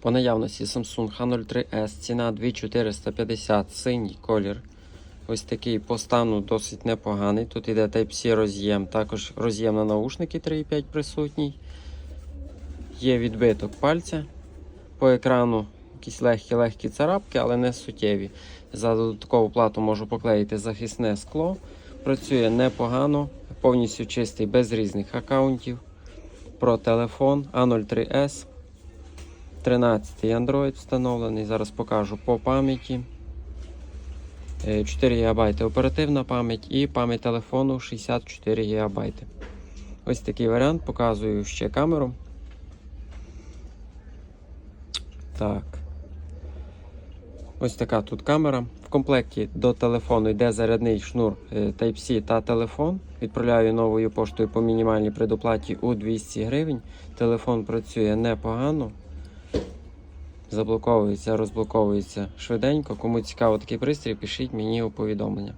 По наявності Samsung H03S, ціна 2450, синій колір. Ось такий по стану досить непоганий. Тут іде Type-C роз'єм, також роз'єм на наушники 3.5 присутній. Є відбиток пальця. По екрану якісь легкі-легкі царапки, але не суттєві. За додаткову плату можу поклеїти захисне скло. Працює непогано, повністю чистий, без різних аккаунтів. Про телефон A03S. 13 Android встановлений. Зараз покажу по пам'яті. Е, 4 ГБ оперативна пам'ять і пам'ять телефону 64 ГБ. Ось такий варіант. Показую ще камеру. Так. Ось така тут камера. В комплекті до телефону йде зарядний шнур е, Type-C та телефон. Відправляю новою поштою по мінімальній предоплаті у 200 гривень. Телефон працює непогано. Заблоковується, розблоковується швиденько. Кому цікаво такий пристрій, пишіть мені у повідомлення.